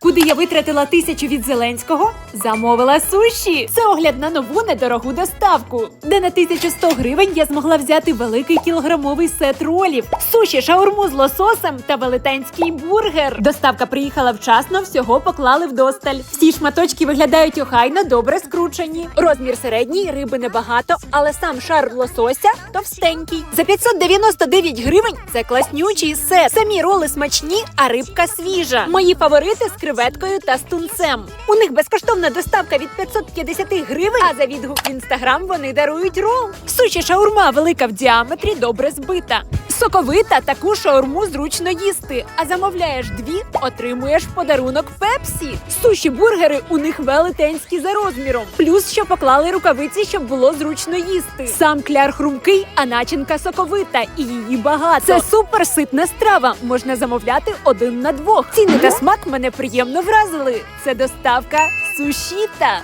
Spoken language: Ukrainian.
Куди я витратила тисячу від Зеленського? Замовила суші. Це огляд на нову недорогу доставку, де на 1100 гривень я змогла взяти великий кілограмовий сет ролів, суші, шаурму з лососем та велетенський бургер. Доставка приїхала вчасно, всього поклали вдосталь. Всі шматочки виглядають охайно, добре скручені. Розмір середній, риби небагато, але сам шар лосося товстенький. За 599 гривень це класнючий сет. Самі роли смачні, а рибка свіжа. Мої фаворити з креветкою та з тунцем. У них безкоштовна доставка від 550 гривень, а за відгук в інстаграм вони дарують рол. Суші шаурма велика в діаметрі, добре збита. Соковита таку шаурму зручно їсти. А замовляєш дві, отримуєш в подарунок пепсі. Суші бургери у них велетенські за розміром. Плюс що поклали рукавиці, щоб було зручно їсти. Сам кляр хрумкий, а начинка соковита і її багато. Це супер ситна страва. Можна замовляти один на двох. Ціни та смак мене приємно вразили. Це доставка сушіта.